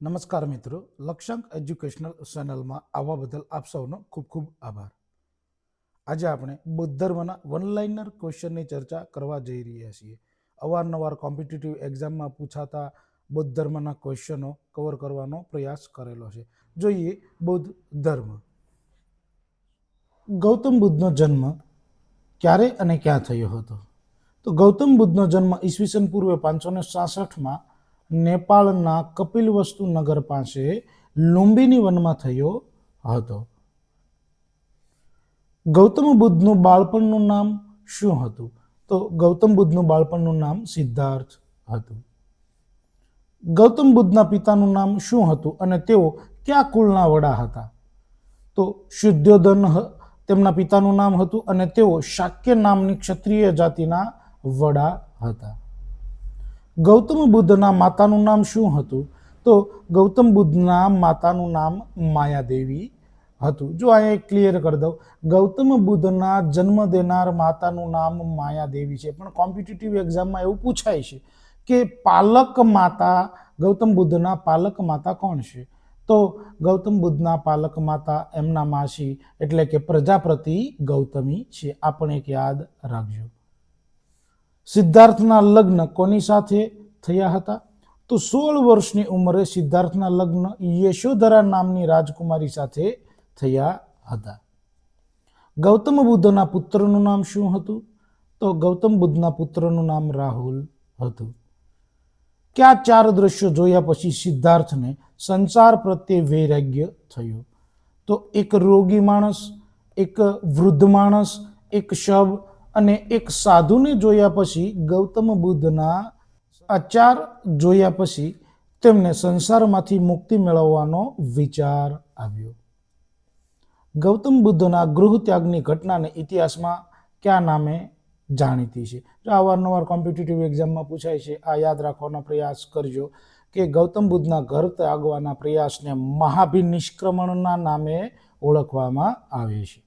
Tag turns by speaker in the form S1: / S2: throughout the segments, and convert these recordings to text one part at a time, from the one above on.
S1: નમસ્કાર મિત્રો લક્ષ્યાંક એજ્યુકેશનલ ચેનલમાં આવવા બદલ આપ સૌનો ખૂબ ખૂબ આભાર. આજે આપણે બૌદ્ધ ધર્મના વન લાઇનર ક્વેશ્ચનની ચર્ચા કરવા જઈ રહ્યા છીએ. અવારનવાર કોમ્પિટિટિવ એક્ઝામમાં પૂછાતા બૌદ્ધ ધર્મના ક્વેશ્ચનો કવર કરવાનો પ્રયાસ કરેલો છે. જોઈએ બૌદ્ધ ધર્મ ગૌતમ બુદ્ધનો જન્મ ક્યારે અને ક્યાં થયો હતો? તો ગૌતમ બુદ્ધનો જન્મ ઈસવીસન પૂર્વે પાંચસો ને સાસઠમાં નેપાળના કપિલવસ્તુ નગર પાસે લુંબિની વનમાં થયો હતો. ગૌતમ બુદ્ધનું બાળપણનું નામ શું હતું? તો ગૌતમ બુદ્ધનું બાળપણનું નામ સિદ્ધાર્થ હતું. ગૌતમ બુદ્ધના પિતાનું નામ શું હતું અને તેઓ કયા કુળના વડા હતા? તો શુદ્ધોધન તેમના પિતાનું નામ હતું અને તેઓ શાક્ય નામની ક્ષત્રિય જાતિના વડા હતા. ગૌતમ બુદ્ધના માતાનું નામ શું હતું? તો ગૌતમ બુદ્ધના માતાનું નામ માયાદેવી હતું. જો અહીંયા ક્લિયર કરી દઉં. ગૌતમ બુદ્ધના જન્મ દેનાર માતાનું નામ માયાદેવી છે. પણ કોમ્પિટિટિવ એક્ઝામમાં એવું પૂછાય છે કે પાલક માતા, ગૌતમ બુદ્ધના પાલક માતા કોણ છે? તો ગૌતમ બુદ્ધના પાલક માતા એમના માસી એટલે કે પ્રજાપતિ ગૌતમી છે. આ પણ એક યાદ રાખજો. સિદ્ધાર્થના લગ્ન કોની સાથે થયા હતા? તો સોળ વર્ષની ઉંમરે સિદ્ધાર્થના લગ્ન યશોધરા નામની રાજકુમારી સાથે થયા હતા. ગૌતમ બુદ્ધના પુત્રનું નામ શું હતું? તો ગૌતમ બુદ્ધના પુત્રનું નામ રાહુલ હતું. ક્યાં ચાર દ્રશ્યો જોયા પછી સિદ્ધાર્થને સંસાર પ્રત્યે વૈરાગ્ય થયું. તો એક રોગી માણસ, એક વૃદ્ધ માણસ, એક શબ અને એક સાધુને જોયા પછી ગૌતમ બુદ્ધના આચાર જોયા પછી તેમને સંસારમાંથી મુક્તિ મેળવવાનો વિચાર આવ્યો. ગૌતમ બુદ્ધના ગૃહ ત્યાગની ઘટનાને ઇતિહાસમાં કયા નામે જાણીતી છે? જો અવારનવાર કોમ્પિટિટિવ એક્ઝામમાં પૂછાય છે, આ યાદ રાખવાનો પ્રયાસ કરજો કે ગૌતમ બુદ્ધના ઘર ત્યાગવાના પ્રયાસને મહાભિનિષ્ક્રમણના નામે ઓળખવામાં આવે છે.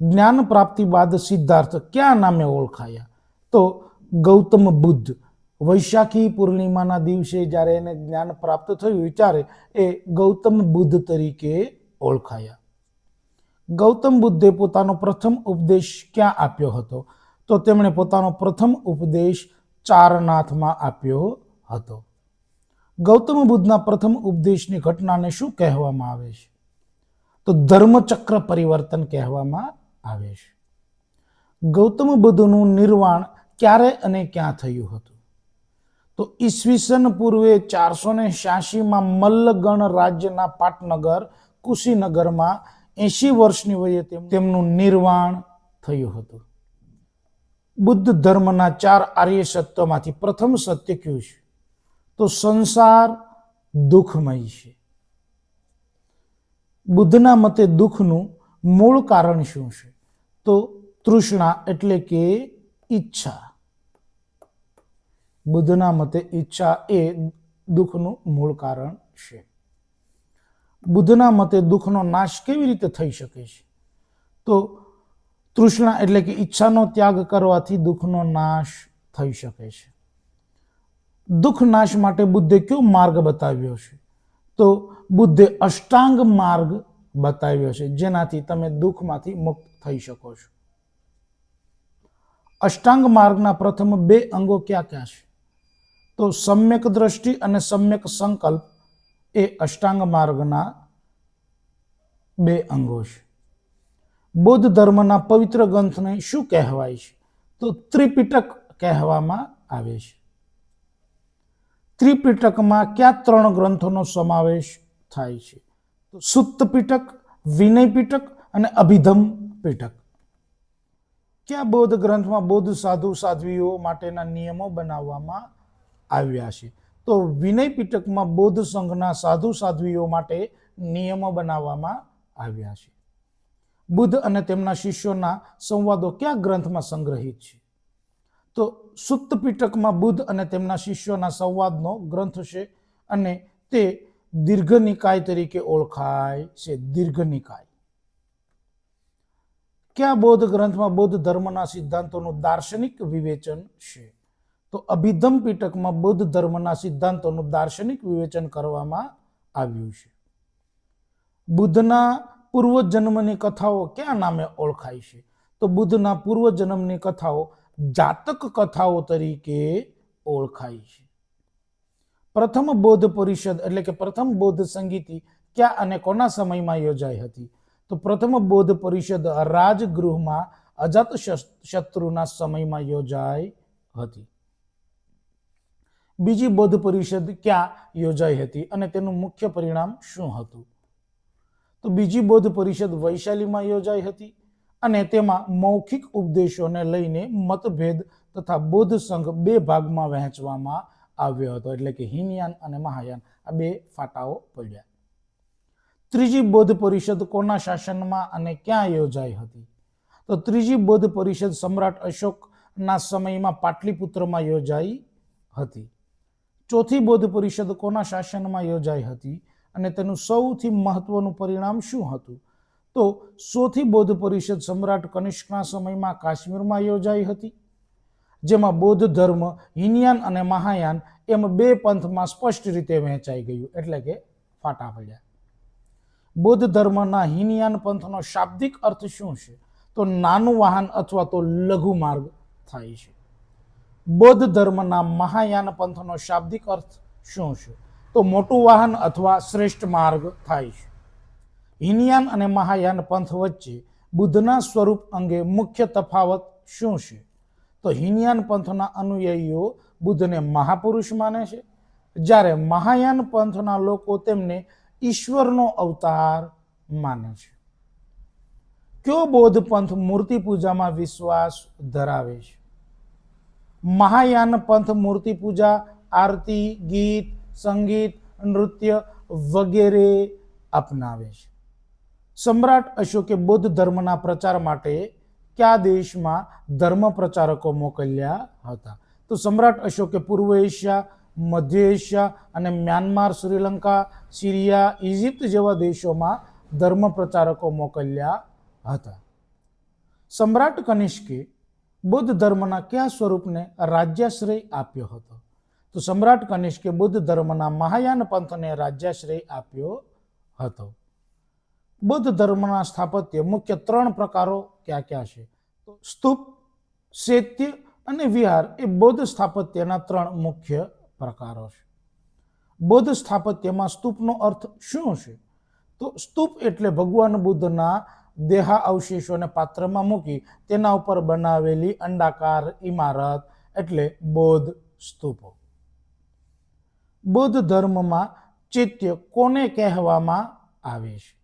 S1: જ્ઞાન પ્રાપ્તિ બાદ સિદ્ધાર્થ ક્યાં નામે ઓળખાયા? તો ગૌતમ બુદ્ધ વૈશાખી પૂર્ણિમાના દિવસે જ્યારે એને જ્ઞાન પ્રાપ્ત થયું, ત્યારે એ ગૌતમ બુદ્ધ તરીકે ઓળખાયા. ગૌતમ બુદ્ધે પોતાનો પ્રથમ ઉપદેશ ક્યાં આપ્યો હતો? તો તેમણે પોતાનો પ્રથમ ઉપદેશ ચારનાથમાં આપ્યો હતો. ગૌતમ બુદ્ધના પ્રથમ ઉપદેશની ઘટનાને શું કહેવામાં આવે છે? તો ધર્મચક્ર પરિવર્તન કહેવામાં આવે છે. ગૌતમ બુદ્ધનું નિર્વાણ ક્યારે અને ક્યાં થયું હતું? તો ઈસવીસન પૂર્વે ચારસો ને છ્યાસીમાં મલ્લગણ રાજ્યના પાટનગર, કુશીનગરમાં એંશી વર્ષની વયે તેમ- તેમનું નિર્વાણ થયું હતું. બુદ્ધ ધર્મના ચાર આર્ય સત્યમાંથી પ્રથમ સત્ય કયું છે? તો સંસાર દુઃખમય છે. બુદ્ધના મતે દુઃખનું મૂળ કારણ શું છે? તો તૃષ્ણા એટલે કે ઈચ્છા. બુદ્ધના મતે ઈચ્છા એ દુઃખનું મૂળ કારણ છે. બુદ્ધના મતે દુઃખનો નાશ કેવી રીતે થઈ શકે છે? તો તૃષ્ણા એટલે કે ઈચ્છાનો ત્યાગ કરવાથી દુઃખનો નાશ થઈ શકે છે. દુઃખ નાશ માટે બુદ્ધે કયો માર્ગ બતાવ્યો છે? તો બુદ્ધે અષ્ટાંગ માર્ગ બતાવ્યો છે, જેનાથી તમે દુઃખમાંથી મુક્ત થઈ શકો છો. અષ્ટાંગ માર્ગના પ્રથમ બે અંગો ક્યાં ક્યાં છે? તો સમ્યક દ્રષ્ટિ અને સમ્યક સંકલ્પ એ અષ્ટાંગ માર્ગના બે અંગો છે. બૌદ્ધ ધર્મના પવિત્ર ગ્રંથને શું કહેવાય છે? તો ત્રિપિટક કહેવામાં આવે છે. ત્રિપિટકમાં કયા ત્રણ ગ્રંથોનો સમાવેશ થાય છે? સુત્ત પીઠક, વિનય પીઠક અને અભિધમ પીઠક. ક્યાં બૌદ્ધ ગ્રંથમાં બૌદ્ધ સાધુ સાધ્વીઓ માટેના નિયમો બનાવવામાં આવ્યા છે? તો વિનય પીઠકમાં બૌદ્ધ સંઘના સાધુ સાધ્વીઓ માટે નિયમો બનાવવામાં આવ્યા છે. બુદ્ધ અને તેમના શિષ્યોના સંવાદો કયા ગ્રંથમાં સંગ્રહિત છે? તો સુત્ત પીઠકમાં બુદ્ધ અને તેમના શિષ્યોના સંવાદનો ગ્રંથ છે અને તે દીર્ઘ નિકાય તરીકે ઓળખાય છે દીર્ઘ નિકાય ક્યાં બૌદ્ધ ગ્રંથમાં બૌદ્ધ ધર્મના સિદ્ધાંતોનું દાર્શનિક વિવેચન છે? તો અભિધમ પીટકમાં બૌદ્ધ ધર્મના સિદ્ધાંતોનું દાર્શનિક વિવેચન કરવામાં આવ્યું છે. બુદ્ધના પૂર્વજન્મની કથાઓ ક્યાં નામે ઓળખાય છે? તો બુદ્ધના પૂર્વજન્મની કથાઓ જાતક કથાઓ તરીકે ઓળખાય છે. પ્રથમ બૌદ્ધ પરિષદ એટલે કે પ્રથમ બૌદ્ધ સંગીતિ ક્યાં અને કોના સમયમાં યોજાઈ હતી? તો પ્રથમ બૌદ્ધ પરિષદ રાજગૃહમાં અજાત શત્રુના સમયમાં યોજાઈ હતી. બીજી બૌદ્ધ પરિષદ ક્યાં યોજાઈ હતી અને તેનું મુખ્ય પરિણામ શું હતું? તો બીજી બૌદ્ધ પરિષદ વૈશાલીમાં યોજાઈ હતી અને તેમાં મૌખિક ઉપદેશોને લઈને મતભેદ તથા બૌદ્ધ સંઘ બે ભાગમાં વહેંચવામાં આવ્યો હતો, એટલે કે હિનયાન અને મહાયાન, આ બે ફાટાઓ પડ્યા. ત્રીજી બૌદ્ધ પરિષદ કોના શાસનમાં અને ક્યાં યોજાઈ હતી? તો ત્રીજી બૌદ્ધ પરિષદ સમ્રાટ અશોકના સમયમાં પાટલીપુત્રમાં યોજાઈ હતી. ચોથી બૌદ્ધ પરિષદ કોના શાસનમાં યોજાઈ હતી અને તેનું સૌથી મહત્વનું પરિણામ શું હતું? તો ચોથી બૌદ્ધ પરિષદ સમ્રાટ કનિષ્કના સમયમાં કાશ્મીરમાં યોજાઈ હતી. જેમાં બૌદ્ધ ધર્મ, હિનયાન અને મહાયાન એમ બે પંથમાં સ્પષ્ટ રીતે વહેંચાઈ ગયું, એટલે કે ફાટા પડ્યા. બૌદ્ધ ધર્મના હિનયાન પંથનો શાબ્દિક અર્થ શું છે? તો નાનું વાહન અથવા તો લઘુ માર્ગ થાય છે. બૌદ્ધ ધર્મના મહાયાન પંથનો શાબ્દિક અર્થ શું છે? તો મોટું વાહન અથવા શ્રેષ્ઠ માર્ગ થાય છે. હિનયાન અને મહાયાન પંથ વચ્ચે બુદ્ધના સ્વરૂપ અંગે મુખ્ય તફાવત શું છે? તો હિનયાન પંથના અનુયાયીઓ બુદ્ધને મહાપુરુષ માને છે. જ્યારે મહાયાન પંથના લોકો તેમને ઈશ્વરનો અવતાર માને છે. કયો બૌદ્ધ પંથ મૂર્તિ પૂજામાં વિશ્વાસ ધરાવે છે? મહાયાન પંથ મૂર્તિ પૂજા, આરતી, ગીત, સંગીત, નૃત્ય વગેરે અપનાવે છે. સમ્રાટ અશોકે બૌદ્ધ ધર્મના પ્રચાર માટે કયા દેશમાં ધર્મ પ્રચારકો મોકલ્યા હતા. તો સમ્રાટ અશોકે પૂર્વ એશિયા, મધ્ય એશિયા અને મ્યાનમાર, શ્રીલંકા, સિરિયા ઇજિપ્ત જેવા દેશોમાં ધર્મ પ્રચારકો મોકલ્યા હતા. સમ્રાટ કનિષ્કે બુદ્ધ ધર્મના કયા સ્વરૂપને રાજ્યાશ્રય આપ્યો હતો? તો સમ્રાટ કનિષ્કે બુદ્ધ ધર્મના મહાયાન પંથને રાજ્યાશ્રય આપ્યો હતો. બૌદ્ધ ધર્મના સ્થાપત્ય મુખ્ય ત્રણ પ્રકારો ક્યાં ક્યાં છે? તો સ્તૂપ શૈત્ય અને વિહાર એ બૌદ્ધ સ્થાપત્યના ત્રણ મુખ્ય પ્રકારો છે. બૌદ્ધ સ્થાપત્યમાં સ્તૂપનો અર્થ શું છે? તો સ્તૂપ એટલે ભગવાન બુદ્ધના દેહા અવશેષોને પાત્રમાં મૂકી તેના ઉપર બનાવેલી અંડાકાર ઇમારત એટલે બૌદ્ધ સ્તૂપો. બૌદ્ધ ધર્મમાં ચૈત્ય કોને કહેવામાં આવે છે?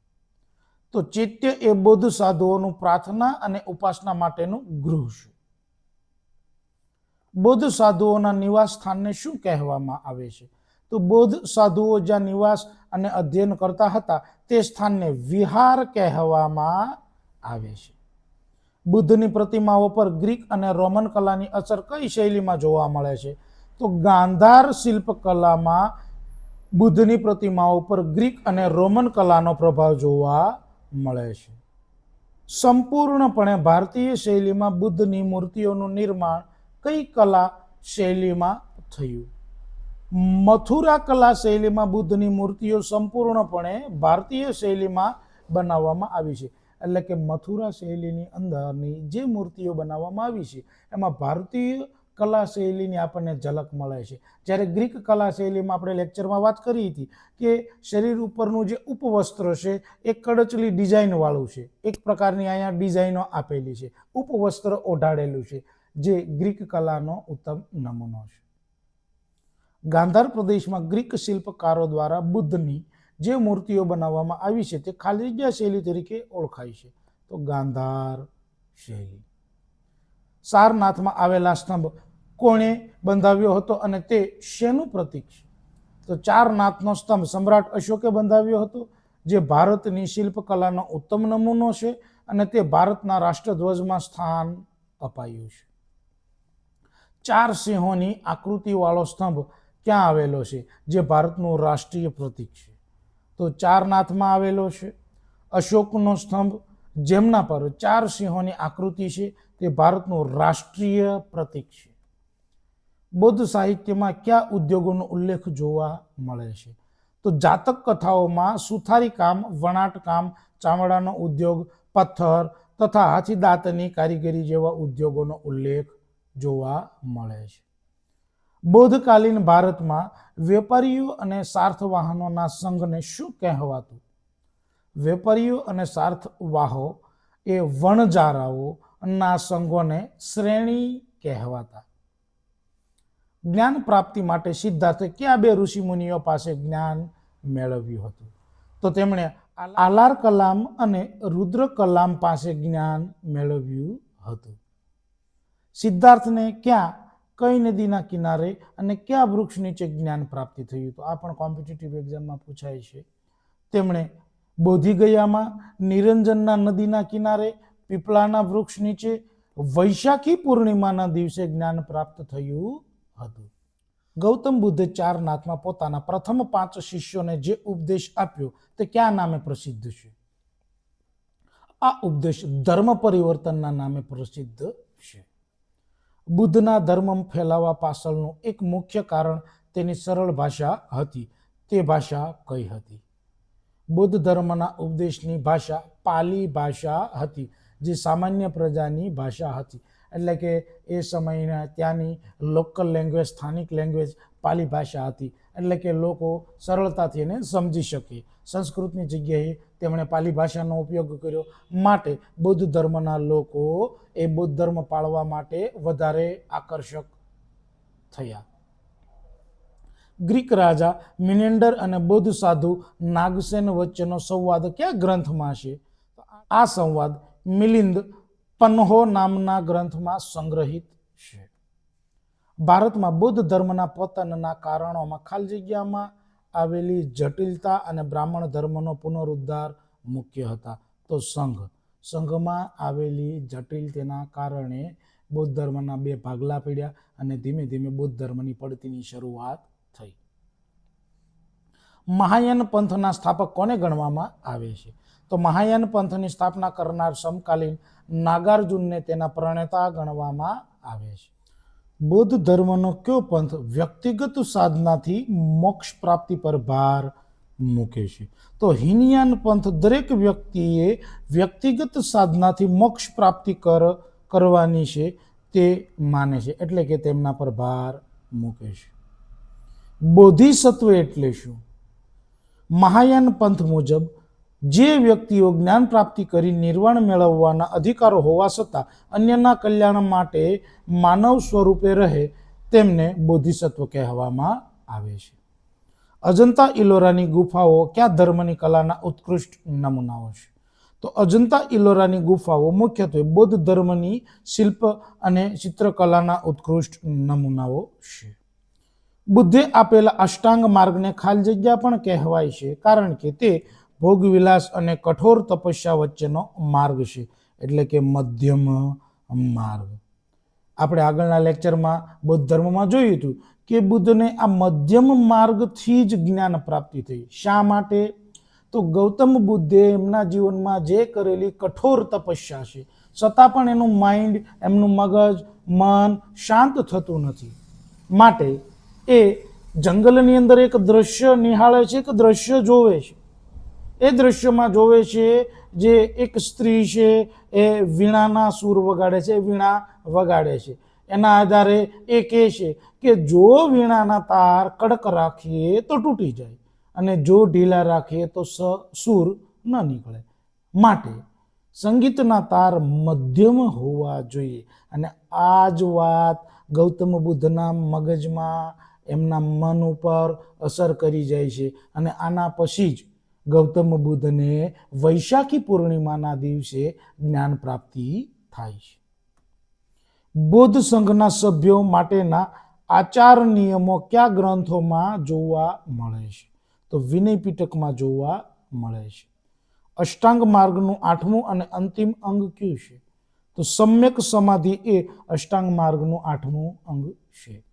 S1: તો ચિત્ય એ બૌદ્ધ સાધુઓનું પ્રાર્થના અને ઉપાસના માટેનું ગૃહ છે. બૌદ્ધ સાધુઓના નિવાસ સ્થાનને શું કહેવામાં આવે છે? તો બૌદ્ધ સાધુઓ જ્યાં નિવાસ અને અધ્યયન કરતા હતા, તે સ્થાનને વિહાર કહેવામાં આવે છે. બુદ્ધની પ્રતિમાઓ પર ગ્રીક અને રોમન કલાની અસર કઈ શૈલીમાં જોવા મળે છે? તો ગાંધાર શિલ્પકલામાં બુદ્ધની પ્રતિમાઓ પર ગ્રીક અને રોમન કલાનો પ્રભાવ જોવા મળે છે. સંપૂર્ણપણે ભારતીય શૈલીમાં બુદ્ધની મૂર્તિઓનું નિર્માણ કઈ કલા શૈલીમાં થયું? મથુરા કલા શૈલીમાં બુદ્ધની મૂર્તિઓ સંપૂર્ણપણે ભારતીય શૈલીમાં બનાવવામાં આવી છે. એટલે કે મથુરા શૈલીની અંદરની જે મૂર્તિઓ બનાવવામાં આવી છે, એમાં ભારતીય કલા શૈલીની આપણને ઝલક મળે છે. જ્યારે ગ્રીક કલા શૈલીમાં આપણે લેક્ચરમાં વાત કરી હતી કે શરીર ઉપરનું જે ઉપવસ્ત્ર છે, એ કડચલી ડિઝાઇનવાળું છે. એક પ્રકારની અહીંયા ડિઝાઇનો આપેલી છે. ઉપવસ્ત્ર ઓઢાડેલું છે, જે ગ્રીક કલાનો ઉત્તમ નમૂનો છે. ગાંધાર પ્રદેશમાં ગ્રીક શિલ્પકારો દ્વારા બુદ્ધની જે મૂર્તિઓ બનાવવામાં આવી છે, તે ખાલીજા શૈલી તરીકે ઓળખાય છે. તો ગાંધાર શૈલી. સારનાથમાં આવેલા સ્તંભ કોણે બંધાવ્યો હતો અને તે શેનું પ્રતીક છે? તો ચાર નાથનો સ્તંભ, સમ્રાટ અશોકે બંધાવ્યો હતો, જે ભારતની શિલ્પકલાનો ઉત્તમ નમૂનો છે અને તે ભારતના રાષ્ટ્રધ્વજમાં સ્થાન અપાયું છે. ચાર સિંહોની આકૃતિવાળો સ્તંભ ક્યાં આવેલો છે? જે ભારતનું રાષ્ટ્રીય પ્રતીક છે. તો ચારનાથમાં આવેલો છે. અશોકનો સ્તંભ જેમના પર ચાર સિંહોની આકૃતિ છે, તે ભારતનું રાષ્ટ્રીય પ્રતીક છે. બૌદ્ધ સાહિત્યમાં કયા ઉદ્યોગોનો ઉલ્લેખ જોવા મળે છે? તો જાતક કથાઓમાં સુથારી કામ, વણાટ કામ, ચામડાનો ઉદ્યોગ, પથ્થર તથા હાથી દાંતની કારીગરી જેવા ઉદ્યોગોનો ઉલ્લેખ જોવા મળે છે. બૌદ્ધકાલીન ભારતમાં વેપારીઓ અને સાર્થવાહનોના સંઘને શું કહેવાતું? વેપારીઓ અને સાર્થવાહો એ વણજારાઓના સંઘોને શ્રેણી કહેવાતા. જ્ઞાન પ્રાપ્તિ માટે સિદ્ધાર્થે કયા બે ઋષિમુનિઓ પાસે જ્ઞાન મેળવ્યું હતું. તો તેમણે આલાર કલામ અને રુદ્ર કલામ પાસે જ્ઞાન મેળવ્યું હતું. સિદ્ધાર્થને ક્યાં કઈ નદીના કિનારે અને કયા વૃક્ષ નીચે જ્ઞાન પ્રાપ્તિ થયું તો આ પણ કોમ્પિટિટિવ એક્ઝામમાં પૂછાય છે. તેમણે બોધિગયામાં નિરંજનના નદીના કિનારે, પીપળાના વૃક્ષ નીચે, વૈશાખી પૂર્ણિમાના દિવસે જ્ઞાન પ્રાપ્ત થયું હતું. ગૌતમ બુદ્ધે ચાર નાથમાં પોતાના પ્રથમ પાંચ શિષ્યોને જે ઉપદેશ આપ્યો તે કયા નામે પ્રસિદ્ધ છે? આ ઉપદેશ ધર્મ પરિવર્તનના નામે પ્રસિદ્ધ છે. બુદ્ધના ધર્મ ફેલાવા પાછળનું એક મુખ્ય કારણ તેની સરળ ભાષા હતી. તે ભાષા કઈ હતી? બૌદ્ધ ધર્મના ઉપદેશની ભાષા પાલી ભાષા હતી, જે સામાન્ય પ્રજાની ભાષા હતી. એટલે કે એ સમયના ત્યાંની લોકલ લેંગ્વેજ સ્થાનિક લેંગ્વેજ પાલી ભાષા હતી. એટલે કે લોકો સરળતાથી એને સમજી શકે. સંસ્કૃતની જગ્યાએ તેમણે પાલી ભાષાનો ઉપયોગ કર્યો. માટે બૌદ્ધ ધર્મના લોકો એ બૌદ્ધ ધર્મ પાળવા માટે વધારે આકર્ષક થયા. ગ્રીક રાજા મિનેન્ડર અને બૌદ્ધ સાધુ નાગસેન વચ્ચેનો સંવાદ કયા ગ્રંથમાં છે? આ સંવાદ મિલિંદ પન્હો નામના ગ્રંથમાં સંગ્રહિત છે. ભારતમાં બુદ્ધ ધર્મના પતનના કારણોમાં ખાલી જગ્યામાં આવેલી જટિલતા અને બ્રાહ્મણ ધર્મનો પુનરુદ્ધાર મુખ્ય હતા. તો સંઘ, સંઘમાં આવેલી જટિલતાના કારણે બૌદ્ધ ધર્મના બે ભાગલા પડ્યા અને ધીમે ધીમે બૌદ્ધ ધર્મની પડતીની શરૂઆત થઈ. મહાયાન પંથના સ્થાપક કોને ગણવામાં આવે છે? તો મહાયાન પંથની સ્થાપના કરનાર સમકાલીન નાગાર્જુનને તેના પ્રણેતા ગણવામાં આવે છે. બૌદ્ધ ધર્મનો કયો પંથ વ્યક્તિગત સાધનાથી મોક્ષ પ્રાપ્તિ પર ભાર મૂકે છે? તો હિનયાન પંથ દરેક વ્યક્તિએ વ્યક્તિગત સાધનાથી મોક્ષ પ્રાપ્તિ કર, કરવાની છે તે માને છે, એટલે કે તેમના પર ભાર મૂકે છે. બોધિસત્વ એટલે શું? મહાયાન પંથ મુજબ જે વ્યક્તિઓ જ્ઞાન પ્રાપ્તિ કરી નિર્વાણ મેળવવાના અધિકારો હોવા છતાં અન્યના કલ્યાણ માટે માનવ સ્વરૂપે રહે તેમને બોધિસત્વ કહેવામાં આવે છે. અજંતા ઇલોરાની ગુફાઓ ક્યાં ધર્મની કલાના ઉત્કૃષ્ટ નમૂનાઓ છે? તો અજંતા ઇલોરાની ગુફાઓ મુખ્યત્વે બૌદ્ધ ધર્મની શિલ્પ અને ચિત્રકલાના ઉત્કૃષ્ટ નમૂનાઓ છે. બુદ્ધે આપેલા અષ્ટાંગ માર્ગને ખાલી જગ્યા પણ કહેવાય છે કારણ કે તે ભોગવિલાસ અને કઠોર તપસ્યા વચ્ચેનો માર્ગ છે. એટલે કે મધ્યમ માર્ગ. આપણે આગળના લેક્ચરમાં બૌદ્ધ ધર્મમાં જોયું હતું કે બુદ્ધને આ મધ્યમ માર્ગથી જ જ્ઞાન પ્રાપ્તિ થઈ. શા માટે? તો ગૌતમ બુદ્ધે એમના જીવનમાં જે કરેલી કઠોર તપસ્યા છે, છતાં પણ એનું માઇન્ડ, એમનું મગજ, મન શાંત થતું નથી. માટે એ જંગલની અંદર એક દ્રશ્ય નિહાળે છે, એક દ્રશ્ય જોવે છે. એ દ્રશ્યમાં જોવે છે જે એક સ્ત્રી છે, એ વીણાના સૂર વગાડે છે વીણા વગાડે છે. એના આધારે એ કહે છે કે જો વીણાના તાર કડક રાખીએ તો તૂટી જાય અને જો ઢીલા રાખીએ તો સ સૂર ન નીકળે. માટે સંગીતના તાર મધ્યમ હોવા જોઈએ અને આ જ વાત ગૌતમ બુદ્ધના મગજમાં એમના મન ઉપર અસર કરી જાય છે અને આના પછી જ ગૌતમ બુદ્ધને વૈશાખી પૂર્ણિમાના દિવસે જ્ઞાન પ્રાપ્તિ થાય છે. બૌદ્ધ સંઘના સભ્યો માટેના આચાર નિયમો કયા ગ્રંથોમાં જોવા મળે છે? તો વિનય પીટકમાં જોવા મળે છે. અષ્ટાંગ માર્ગનું આઠમું અને અંતિમ અંગ કયું છે? તો સમ્યક સમાધિ એ અષ્ટાંગ માર્ગનું આઠમું અંગ છે.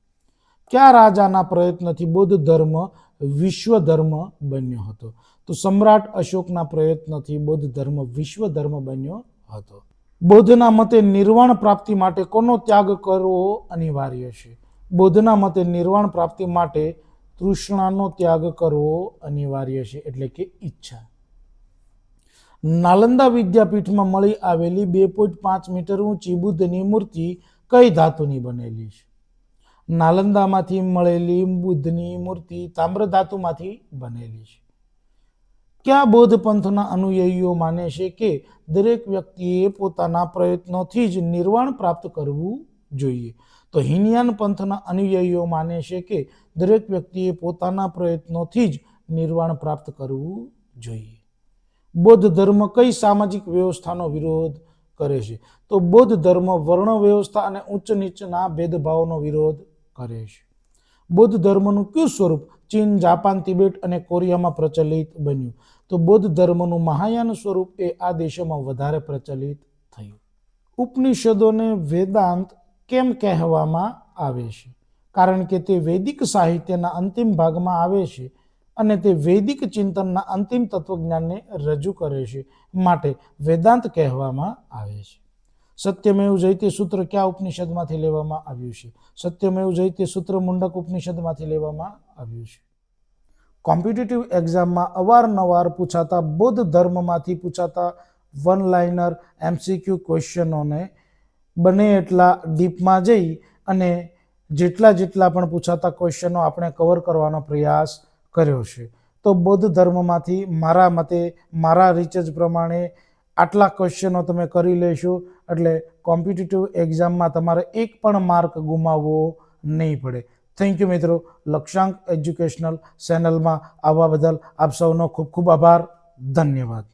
S1: કયા રાજાના પ્રયત્નથી બૌદ્ધ ધર્મ વિશ્વ ધર્મ બન્યો હતો. તો સમ્રાટ અશોકના પ્રયત્નથી બૌદ્ધ ધર્મ વિશ્વ ધર્મ બન્યો હતો. બૌદ્ધના મતે નિર્વાણ પ્રાપ્તિ માટે કોનો ત્યાગ કરવો અનિવાર્ય છે? બૌદ્ધના મતે નિર્વાણ પ્રાપ્તિ માટે તૃષ્ણાનો ત્યાગ કરવો અનિવાર્ય છે એટલે કે ઈચ્છા. નાલંદા વિદ્યાપીઠમાં મળી આવેલી બે પોઈન્ટ પાંચ મીટર ઊંચી બુદ્ધની મૂર્તિ કઈ ધાતુની બનેલી છે? નાલંદામાંથી મળેલી બુદ્ધની મૂર્તિ તામ્ર ધાતુમાંથી બનેલી છે. ક્યાં બૌદ્ધ પંથના અનુયાયીઓ માને છે કે દરેક વ્યક્તિએ પોતાના પ્રયત્નોથી જ નિર્વાણ પ્રાપ્ત કરવું જોઈએ? તો હિનયાન પંથના અનુયાયીઓ માને છે કે દરેક વ્યક્તિએ પોતાના પ્રયત્નોથી જ નિર્વાણ પ્રાપ્ત કરવું જોઈએ. બૌદ્ધ ધર્મ કઈ સામાજિક વ્યવસ્થાનો વિરોધ કરે છે? તો બૌદ્ધ ધર્મ વર્ણ વ્યવસ્થા અને ઉચ્ચ નીચના ભેદભાવનો વિરોધ કરે છે. બૌદ્ધ ધર્મનું કયું સ્વરૂપ ચીન, જાપાન, તિબેટ અને કોરિયામાં પ્રચલિત બન્યું? તો બૌદ્ધ ધર્મનું મહાયાન સ્વરૂપ એ આ દેશોમાં વધારે પ્રચલિત થયું. ઉપનિષદોને વેદાંત કેમ કહેવામાં આવે છે? કારણ કે તે વૈદિક સાહિત્યના અંતિમ ભાગમાં આવે છે અને તે વૈદિક ચિંતનના અંતિમ તત્વજ્ઞાનને રજૂ કરે છે માટે વેદાંત કહેવામાં આવે છે. સત્યમેવ જયતે સૂત્ર કયા ઉપનિષદમાંથી લેવામાં આવ્યું છે? સત્યમેવ જયતે સૂત્ર મુંડક ઉપનિષદમાંથી લેવામાં આવ્યું છે. કોમ્પિટિટિવ એક્ઝામમાં અવારનવાર પૂછાતા બૌદ્ધ ધર્મમાંથી પૂછાતા વન લાઇનર એમસીક્યુ ક્વેશ્ચનોને બને એટલા ડીપમાં જઈ અને જેટલા જેટલા પણ પૂછાતા ક્વેશ્ચનો આપણે કવર કરવાનો પ્રયાસ કર્યો છે. તો બૌદ્ધ ધર્મમાંથી મારા મતે, મારા રિચર્જ પ્રમાણે આટલા ક્વેશ્ચનો તમે કરી લેશો એટલે કોમ્પિટિટિવ એક્ઝામમાં તમારે એક પણ માર્ક ગુમાવવો નહીં પડે. થેન્ક યુ મિત્રો. લક્ષાંક એજ્યુકેશનલ ચેનલમાં આવવા બદલ આપ સૌનો ખૂબ ખૂબ આભાર. ધન્યવાદ.